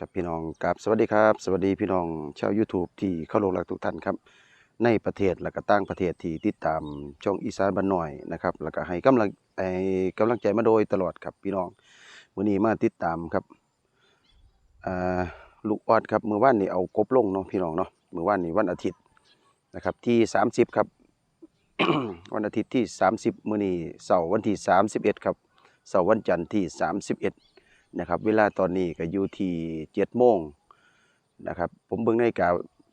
ครับพี่น้องกับสวัสดีครับ สวัสดีพี่น้องชาว YouTube ที่เข้าลงรักทุกท่านครับ ในประเทศและก็ต่างประเทศที่ติดตามช่องอีสานบ้านหน่อยนะครับ แล้วก็ให้กำลังให้กำลังใจมาโดยตลอดครับพี่น้องวันนี้มาติดตามครับอ่าลูกออดครับเมื่อวานนี้เอากบลงเนาะพี่น้องเนาะเมื่อวานนี้วันอาทิตย์นะครับที่ 30 ครับ วันอาทิตย์ที่ 30 มื้อนี้เสาร์วันที่ 31 ครับเสาร์วันจันทร์ที่ 31 นะครับ เวลาตอนนี้ก็อยู่ที่7โมงนะครับ ผมเบิ่งนาฬิกา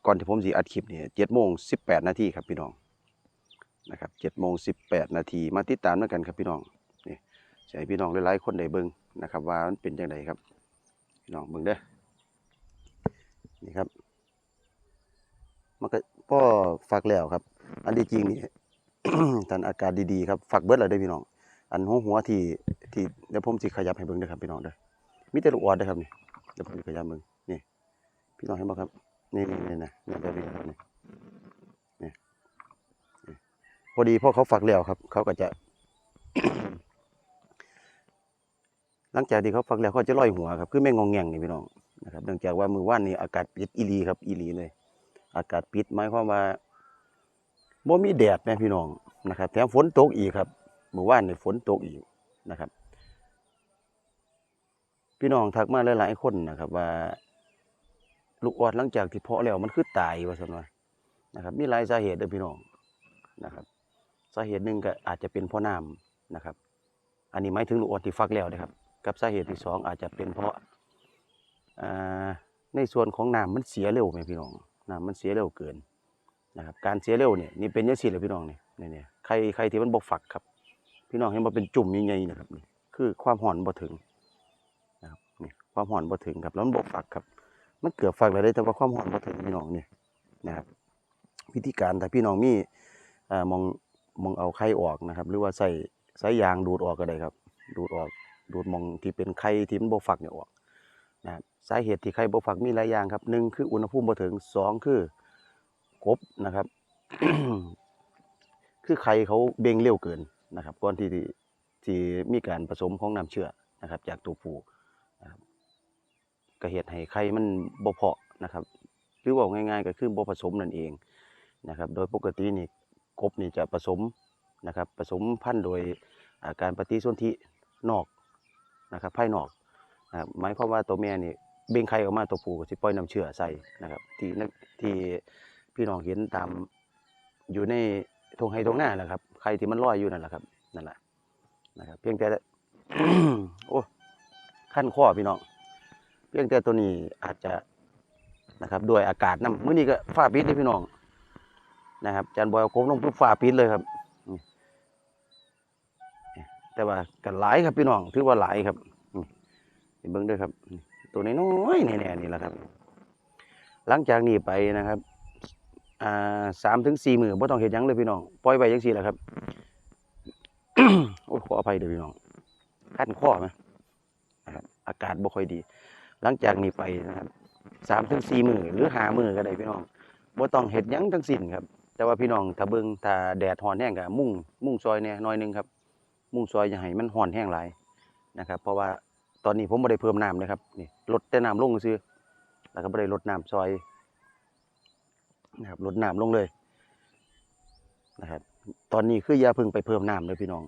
ก่อนที่ผมสิอัดคลิปเนี่7โมง18นาทีครับพี่น้องนะครับ7โมง18นาทีมาติดตามด้วยกันครับพี่น้องนี่ใช้พี่น้องหลายๆคนได้เบิ่งนะครับ ว่ามันเป็นจังไดครับพี่น้องเบิ่งเด้อนี่ครับมันก็พ่อฝักแล้วครับ อันที่จริงนี่ท่านอากาศดีๆครับฝักเบิดแล้วเด้พี่น้อง อันหัวหัวที่ที่เดี๋ยวผมสิขยับให้เบิ่งด้อครับพี่น้องเด้อ มีแต่ลูกออดเด้ครับนี่เดี๋ยวผมสิขยับเบิ่งนี่พี่น้องเห็นบ่ครับ นี่นี่นี่นะนี่แบบนี้ครับนี่นี่พอดีพ่อเขาฝักแล้วครับ เขาก็จะ หลังจากที่เขาฝักแล้วเขาจะลอยหัวครับคือแม่งงงแงงนี่พี่น้องนะครับเนื่องจากว่ามือว่านนี่อากาศปิดอีหลีครับอีหลีเลย อากาศปิดหมายความว่าบ่มีแดดแม่พี่น้องนะครับแถมฝนตกอีกครับเมื่อวานนี่ฝนตกอีกนะครับ พี่น้องทักมาหลายๆคนนะครับ ว่า ลูกออดหลังจากที่เพาะแล้วมันคือตายว่าซั่นว่านะครับ มีหลายสาเหตุเด้อพี่น้องนะครับ สาเหตุหนึ่งก็อาจจะเป็นเพราะน้ำนะครับ อันนี้หมายถึงลูกออดที่ฟักแล้วนะครับ กับสาเหตุที่สองอาจจะเป็นเพราะอ่าในส่วนของน้ำมันเสียเร็วไหมพี่น้องน้ำมันเสียเร็วเกินนะครับ การเสียเร็วเนี่ยนี่เป็นยังสี่เลยพี่น้องเนี่ยเนี่ยใครใครที่มันบกฝักครับ พี่น้องเห็นว่าเป็นจุ่มใหญ่ๆนะครับ คือความห่อนบ่ถึง ความห่อนบ่ถึงครับแล้วมันบกฝักครับ มันเกือบฝักแล้วได้แต่ว่าความห่อนบ่ถึงพี่น้องเนี่ยนะครับ วิธีการถ้าพี่น้องมีอ่ามองมองเอาไข่ออกนะครับ หรือว่าใส่สายยางดูดออกก็ได้ครับ ดูดออกดูดมองที่เป็นไข่ที่มันบ่ฝักเนี่ยออกนะครับสาเหตุที่ไข่บ่ฝักมีหลายอย่างครับหนึ่งคืออุณหภูมิบ่ถึงสองคือกบนะครับ คือไข่เขาเบ่งเร็วเกินนะครับก่อนที่ที่มีการผสมของน้ำเชื่อนะครับ จากตัวผู้ ก็เหตุให้ไข่มันบ่เพาะนะครับ หรือว่าง่ายๆก็คือบ่ผสมนั่นเองนะครับ โดยปกตินี่กบนี่จะผสมนะครับผสมพันธุ์โดยาการปฏิสนธินอกนะครับภายนอกนะครับหมายความว่าตัวแม่นี่เบ่งไข่ออกมาตัวผู้ก็สิปล่อยน้ำเชื่อใส่นะครับ ที่นักที่พี่น้องเห็นตามอยู่ในทงไฮทงหน้านะครับไข่ที่มันลอยอยู่นั่นแหละครับนั่นแหละนะครับ เพียงแต่โอ้ขั้นข้อพี่น้อง เพียงแต่ตัวนี้อาจจะนะครับด้วยอากาศน้ำมื้อนี้ก็ฟ้าปิดเลยพี่น้องนะครับจานบอยเอาโค้งลงปุ๊บฟ้าปิดเลยครับ แต่ว่ากันหลายครับพี่น้องถือว่าหลายครับนี่เบิ่งด้วยครับ ตัวน้อยๆแน่ๆนี่แหละครับ หลังจากนี้ไปนะครับอ่าสามถึงสี่หมือบ่ต้องเห็นยังเลยพี่น้องปล่อยไว้ยังสี่แหละครับโอ้ขออภัยเด้อพี่น้องขั้นข้อไหมนะครับอากาศบ่ค่อยดี หลังจากนี้ไปนะครับสามถึงสี่มือหรือหามือก็ได้พี่น้องบ่ต้องเห็ดยังทั้งสิ้นครับ แต่ว่าพี่น้องถ้าเบิ่งถ้าแดดร้อนแห้งก็มุ่งมุ่งซอยเนี่ยน้อยหนึงครับ มุ่งซอยอย่าให้มันร้อนแห้งหลายนะครับ เพราะว่าตอนนี้ผมบ่ได้เพิ่มน้ำเลยครับนี่ลดแต่น้ำลงซื่อแล้วก็บ่ได้ลดน้ำซอยนะครับลดน้ำลงเลยนะครับ ตอนนี้คืออย่าเพิ่งไปเพิ่มน้ำเลยพี่น้อง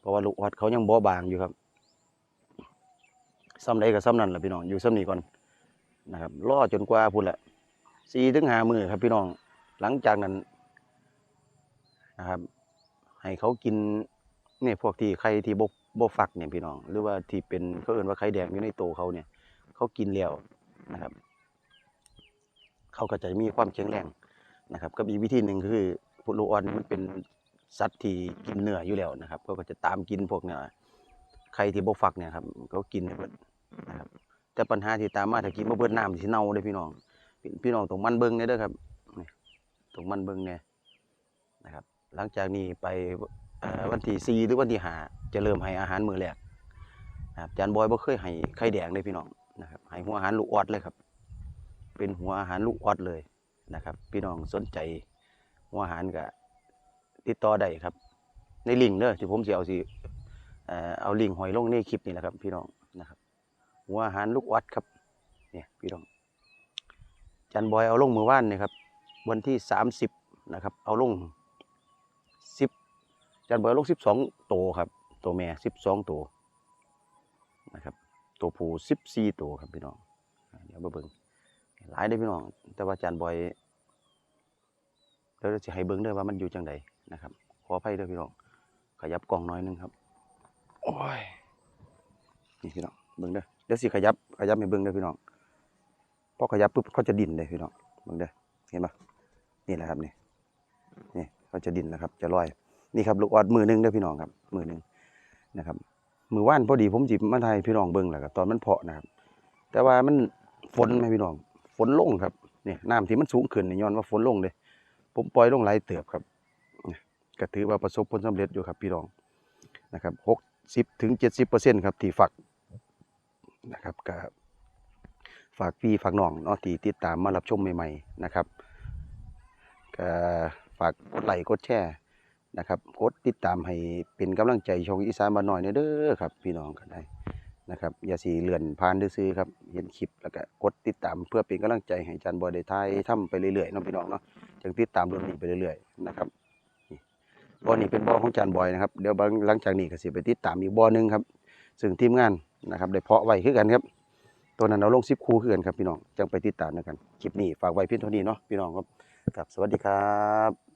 เพราะว่าลูกออดเขายังบ่บางอยู่ครับ ซ้ำใดก็ซ้ำนั่นแหละพี่น้องอยู่ซ้ำนี้ก่อนนะครับรอจนกว่าพุ่นละสี่ถึงห้ามือครับพี่น้องหลังจากนั้นนะครับ ให้เขากินเนี่ยพวกที่ไข่ที่บบบฟักเนี่ยพี่น้อง หรือว่าที่เป็นเขาเอ่นว่าไข่แดงอยู่ในโตเขาเนี่ย เขากินแล้วนะครับ เขาก็จะมีความแข็งแรงนะครับกับอีวิธีหนึ่งคือพวกโลออนมันเป็นสัตว์ที่กินเนื้ออยู่แล้วนะครับ ก็จะตามกินพวกเนื้อไข่ที่บฟักเนี่ยครับเขากินเนะครับแต่ปัญหาที่ตามมาถ้ากินบ่เบิดน้ำสิเน่าเลยพี่น้องพี่น้องต้องมันเบิงเนี่ยเด้อครับต้องมันเบิงเนี่ยนะครับ หลังจากนี้ไปวันที่สี่หรือวันที่ห้าจะเริ่มให้อาหารมื้อแรกนะครับจารย์บอยบ่เคยให้ไข่แดงเลยพี่น้องนะครับให้หัวอาหารลูกออดเลยครับ เป็นหัวอาหารลูกออดเลยนะครับ พี่น้องสนใจหัวอาหารก็ติดต่อได้ครับ ในลิงเด้อที่ผมสิเอาสิเอาลิงหอยลงในคลิปนี่แหละครับ พี่น้อง หัวอาหารลูกออดครับเนี่ยพี่น้องจันบอยเอาลงมือว่านเนี่ยครับวันที่สามสิบนะครับ เอาลงสิบจันบอยเอาลงสิบสองตัวครับ ตัวแม่สิบสองตัวนะครับ ตัวผู้สิบสี่ตัวครับพี่น้อง เดี๋ยวมาเบิ่งหลายได้พี่น้อง แต่ว่าจันบอยเดี๋ยวจะให้เบิ่งด้อว่ามันอยู่จังใดนะครับ ขออภัยด้อพี่น้อง ขยับกล้องน้อยหนึงครับ โอ้ย นี่พี่น้อง เบิ่งเด้อ เดี๋ยวสิขยับขยับให้เบิ่งเด้อพี่น้องพอขยับปุ๊บเขาจะดิ่นเลยพี่น้องเบิ่งเด้อเห็นปะนี่แหละครับนี่นี่เขาจะดิ่นแล้วครับ จะลอยนี่ครับลูกออดมือหนึงเด้อพี่น้องครับมือหนึงนะครับมือว่านพอดีผมจิบมาไทยพี่น้องเบิ่งแหละครับตอนมันเพาะนะครับ แต่ว่ามันฝนไหมพี่น้องฝนลงครับนี่น้ำที่มันสูงขึ้นนี่ย้อนว่าฝนลงเลย ผมปล่อยลงหลเติบครับเนี่ยก็ถือว่าประสบผลสำเร็จอยู่ครับพี่น้องนะครับหกสิบถึงเจ็ดสิบเปอร์เซ็นต์ครับที่ฝัก นะครับก็ฝากพี่ฝากน้องเนาะที่ติดตามมารับชมใหม่ๆนะครับก็ฝากกดไลค์กดแชร์นะครับกดติดตามให้เป็นกำลังใจช่องอีสานบ้านน้อยเนี่ยเด้อครับ พี่น้องกันได้นะครับอย่าสีเลื่อนผ่านซื่อครับเห็นคลิปแล้วก็กดติดตามเพื่อเป็นกำลังใจให้อาจันบอยได้ทายทำไปเรื่อยๆเนาะพี่น้องเนาะจังติดตามเรื่องนี้ไปเรื่อยๆนะครับบ่อนี้เป็นบ่อของจานบอยนะครับเดี๋ยวหลังจากนี้ก็สิไปติดตามอีกบ่อหนึงครับ ซึ่งทีมงานนะครับได้เพาะไว้คือกันครับตัวนั้นเราลงซิปคูคือกันครับพี่น้องจังไปติดตามด้วยกันคลิปนี้ฝากไว้เพียงเท่านี้เนาะพี่น้องครับครับสวัสดีครับ